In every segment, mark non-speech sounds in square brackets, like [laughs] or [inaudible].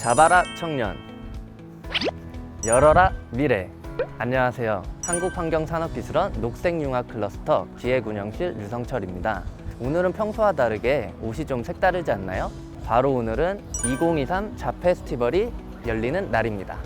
잡아라 청년 열어라 미래. 안녕하세요. 한국환경산업기술원 녹색융합 클러스터 기획운영실 유성철입니다. 오늘은 평소와 다르게 옷이 좀 색다르지 않나요? 바로 오늘은 2023 잡페스티벌이 열리는 날입니다.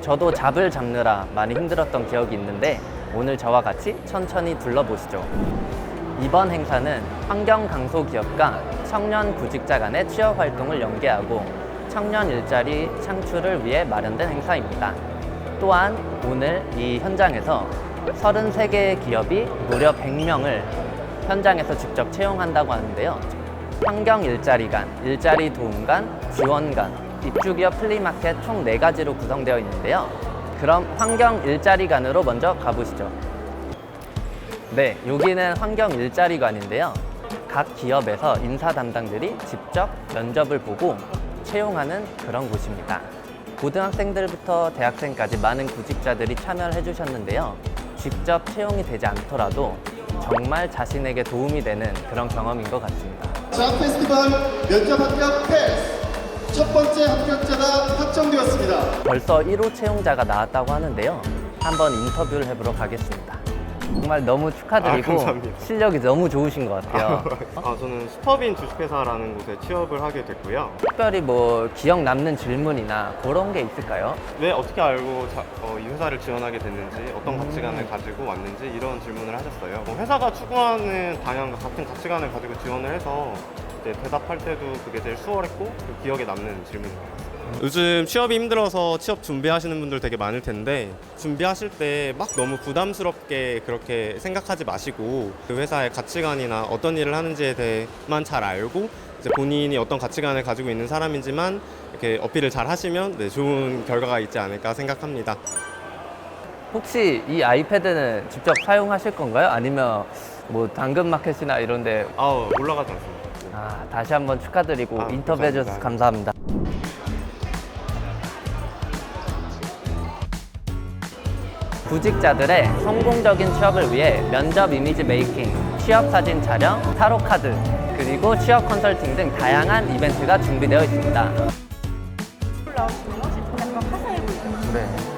저도 잡을 잡느라 많이 힘들었던 기억이 있는데 오늘 저와 같이 천천히 둘러보시죠. 이번 행사는 환경 강소 기업과 청년 구직자 간의 취업 활동을 연계하고 청년 일자리 창출을 위해 마련된 행사입니다. 또한 오늘 이 현장에서 33개의 기업이 무려 100명을 현장에서 직접 채용한다고 하는데요. 환경 일자리관, 일자리 도움관, 지원관, 입주기업 플리마켓 총 4가지로 구성되어 있는데요. 그럼 환경 일자리관으로 먼저 가보시죠. 네, 여기는 환경 일자리관인데요. 각 기업에서 인사 담당들이 직접 면접을 보고 채용하는 그런 곳입니다. 고등학생들부터 대학생까지 많은 구직자들이 참여를 해주셨는데요. 직접 채용이 되지 않더라도 정말 자신에게 도움이 되는 그런 경험인 것 같습니다. 자 페스티벌 면접 합격 패스 첫 번째 합격자가 확정되었습니다. 벌써 1호 채용자가 나왔다고 하는데요. 한번 인터뷰를 해보러 가겠습니다. 정말 너무 축하드리고 아, 감사합니다. 실력이 너무 좋으신 것 같아요. 아, 저는 슈퍼빈 주식회사라는 곳에 취업을 하게 됐고요. 특별히 뭐 기억 남는 질문이나 그런 게 있을까요? 왜 어떻게 알고 자- 어, 이 회사를 지원하게 됐는지, 어떤 가치관을 가지고 왔는지 이런 질문을 하셨어요. 뭐 회사가 추구하는 방향과 같은 가치관을 가지고 지원을 해서 이제 대답할 때도 그게 제일 수월했고 그 기억에 남는 질문인 것 같아요. 요즘 취업이 힘들어서 취업 준비하시는 분들 되게 많을 텐데 준비하실 때 막 너무 부담스럽게 그렇게 생각하지 마시고 그 회사의 가치관이나 어떤 일을 하는지에 대해만 잘 알고 이제 본인이 어떤 가치관을 가지고 있는 사람인지만 이렇게 어필을 잘 하시면 네, 좋은 결과가 있지 않을까 생각합니다. 혹시 이 아이패드는 직접 사용하실 건가요? 아니면 뭐 당근마켓이나 이런데 아우 올라가지 않습니다. 아, 다시 한번 축하드리고 아, 인터뷰해 주셔서 감사합니다. 구직자들의 성공적인 취업을 위해 면접 이미지 메이킹, 취업 사진 촬영, 타로 카드, 그리고 취업 컨설팅 등 다양한 이벤트가 준비되어 있습니다. 올라오시면 약간 화사해 보이죠. 네.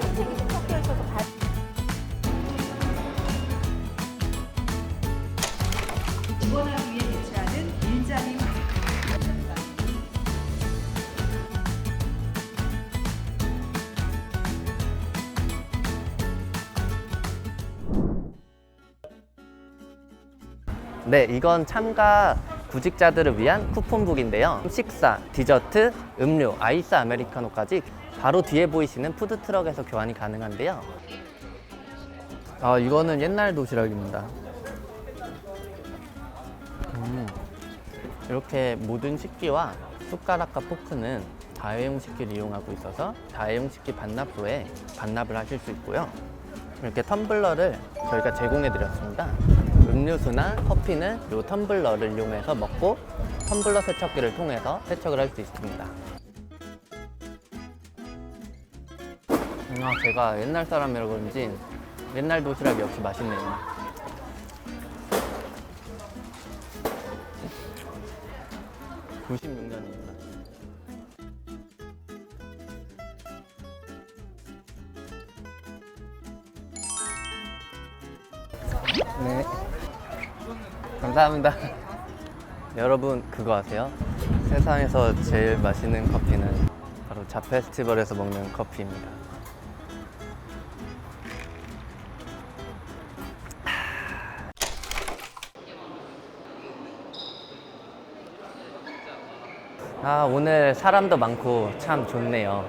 네, 이건 참가 구직자들을 위한 쿠폰북인데요. 식사, 디저트, 음료, 아이스 아메리카노까지 바로 뒤에 보이시는 푸드트럭에서 교환이 가능한데요. 아, 이거는 옛날 도시락입니다. 음, 이렇게 모든 식기와 숟가락과 포크는 다회용 식기를 이용하고 있어서 다회용 식기 반납 후에 반납을 하실 수 있고요. 이렇게 텀블러를 저희가 제공해 드렸습니다. 음료수나 커피는 이 텀블러를 이용해서 먹고 텀블러 세척기를 통해서 세척을 할 수 있습니다. 아, 제가 옛날 사람이라 그런지 옛날 도시락이 역시 맛있네요. (96년입니다) 네. 감사합니다. [laughs] 여러분 그거 아세요? 세상에서 제일 맛있는 커피는 바로 자 페스티벌에서 먹는 커피입니다. 아 오늘 사람도 많고 참 좋네요.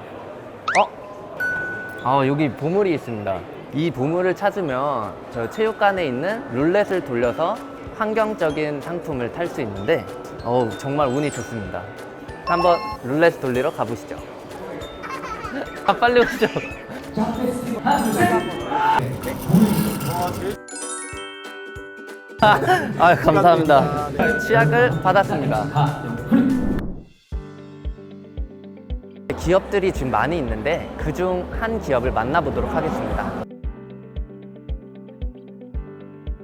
어? 아 여기 보물이 있습니다. 이 보물을 찾으면 저 체육관에 있는 룰렛을 돌려서 환경적인 상품을 탈 수 있는데 어우 정말 운이 좋습니다. 한번 룰렛 돌리러 가보시죠. [laughs] 아 빨리 오시죠. [laughs] 아 감사합니다. 치약을 받았습니다. 기업들이 지금 많이 있는데 그중 한 기업을 만나보도록 하겠습니다.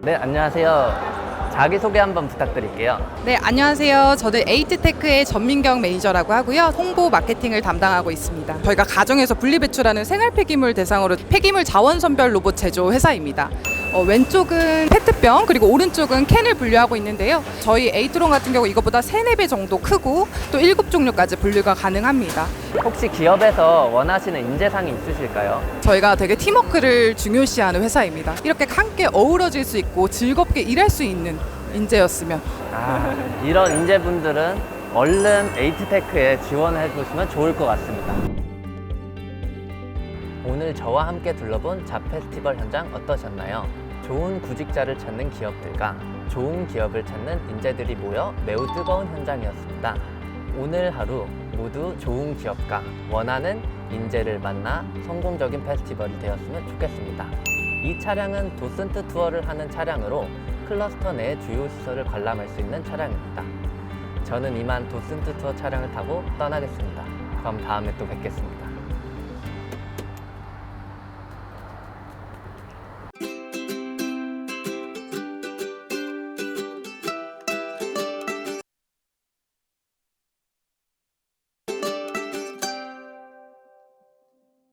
네, 안녕하세요. 자기소개 한번 부탁드릴게요. 네, 안녕하세요. 저는 에이트테크의 전민경 매니저라고 하고요. 홍보 마케팅을 담당하고 있습니다. 저희가 가정에서 분리배출하는 생활 폐기물 대상으로 폐기물 자원 선별 로봇 제조 회사입니다. 어, 왼쪽은 병 그리고 오른쪽은 캔을 분류하고 있는데요. 저희 에이트론 같은 경우 이것보다 3, 4배 정도 크고 또 7종류까지 분류가 가능합니다. 혹시 기업에서 원하시는 인재상이 있으실까요? 저희가 되게 팀워크를 중요시하는 회사입니다. 이렇게 함께 어우러질 수 있고 즐겁게 일할 수 있는 인재였으면 아, 이런 인재분들은 얼른 에이트테크에 지원해 보시면 좋을 것 같습니다. 오늘 저와 함께 둘러본 잡 페스티벌 현장 어떠셨나요? 좋은 구직자를 찾는 기업들과 좋은 기업을 찾는 인재들이 모여 매우 뜨거운 현장이었습니다. 오늘 하루 모두 좋은 기업과 원하는 인재를 만나 성공적인 페스티벌이 되었으면 좋겠습니다. 이 차량은 도슨트 투어를 하는 차량으로 클러스터 내 주요 시설을 관람할 수 있는 차량입니다. 저는 이만 도슨트 투어 차량을 타고 떠나겠습니다. 그럼 다음에 또 뵙겠습니다.